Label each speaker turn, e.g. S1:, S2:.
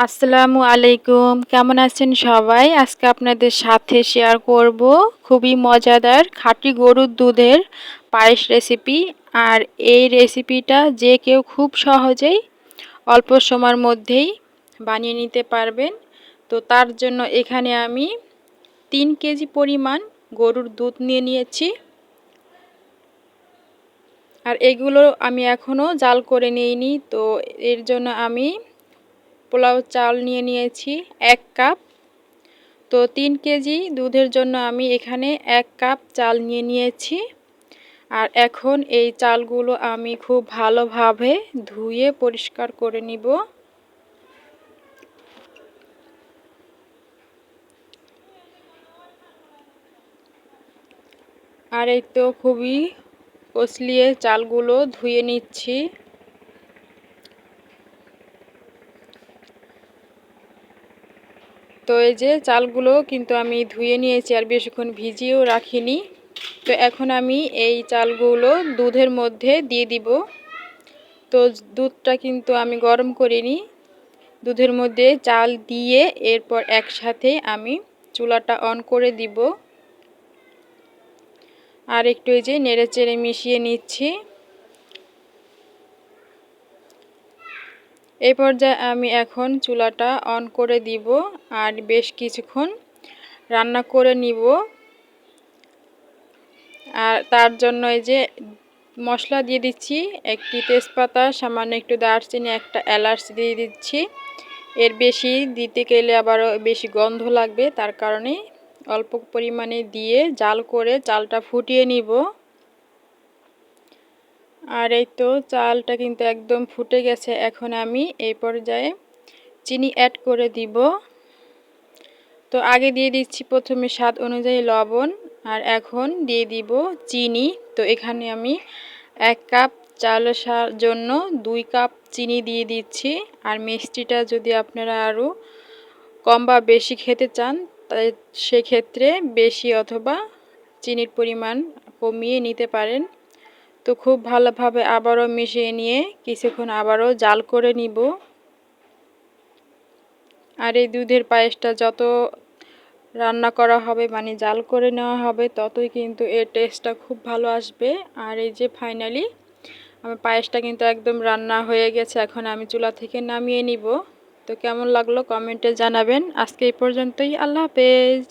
S1: আসসালামু আলাইকুম। কেমন আছেন সবাই? আজকে আপনাদের সাথে শেয়ার করব খুবই মজাদার খাঁটি গরুর দুধের পায়েস রেসিপি আর এই রেসিপিটা যে কেউ খুব সহজেই অল্প সময়ের মধ্যেই বানিয়ে নিতে পারবেন। তো তার জন্য এখানে আমি তিন কেজি পরিমাণ গরুর দুধ নিয়ে নিয়েছি। আর এগুলো আমি এখনও জাল করে নিইনি। তো এর জন্য আমি পোলাও চাল নিয়ে নিয়েছি, এক কাপ। তো তিন কেজি দুধের জন্য আমি এখানে এক কাপ চাল নিয়ে নিয়েছি। আর এখন এই চালগুলো আমি খুব ভালোভাবে ধুয়ে পরিষ্কার করে নিব। আর এই তো খুবই কষলিয়ে চালগুলো ধুয়ে নিচ্ছি। তো এই যে চালগুলো কিন্তু আমি ধুয়ে নিয়েছি আর বেশিক্ষণ ভিজিয়েও রাখিনি। তো এখন আমি এই চালগুলো দুধের মধ্যে দিয়ে দিব। তো দুধটা কিন্তু আমি গরম করিনি। দুধের মধ্যে চাল দিয়ে এরপর একসাথে আমি চুলাটা অন করে দিব। আর একটু এই যে নেড়ে চেড়ে মিশিয়ে নিচ্ছি। এই পর্যায়ে আমি এখন চুলাটা অন করে দিব আর বেশ কিছুক্ষণ রান্না করে নিব। আর তার জন্য এই যে মশলা দিয়ে দিচ্ছি, একটি তেজপাতা, সামান্য একটু দারচিনি, একটা এলাচ দিয়ে দিচ্ছি। এর বেশি দিতে গেলে আবারও বেশি গন্ধ লাগবে, তার কারণে অল্প পরিমাণে দিয়ে জাল করে চালটা ফুটিয়ে নিব। আর এই তো চালটা কিন্তু একদম ফুটে গেছে। এখন আমি এই পর্যায়ে চিনি অ্যাড করে দিব। তো আগে দিয়ে দিচ্ছি প্রথমে স্বাদ অনুযায়ী লবণ আর এখন দিয়ে দিব চিনি। তো এখানে আমি এক কাপ চালের জন্য দুই কাপ চিনি দিয়ে দিচ্ছি। আর মিষ্টিটা যদি আপনারা আরও কম বা বেশি খেতে চান, তাই সেক্ষেত্রে বেশি অথবা চিনির পরিমাণ কমিয়ে নিতে পারেন। তো খুব ভালোভাবে আবারও মিশিয়ে নিয়ে কিছুক্ষণ আবারও জাল করে নিব। আর এই দুধের পায়েসটা যত রান্না করা হবে মানে জাল করে নেওয়া হবে, ততই কিন্তু এর টেস্টটা খুব ভালো আসবে। আর এই যে ফাইনালি আমার পায়েসটা কিন্তু একদম রান্না হয়ে গেছে, এখন আমি চুলা থেকে নামিয়ে নিব। তো কেমন লাগল কমেন্টে জানাবেন। আজকে এই পর্যন্তই, আল্লাহ হাফেজ।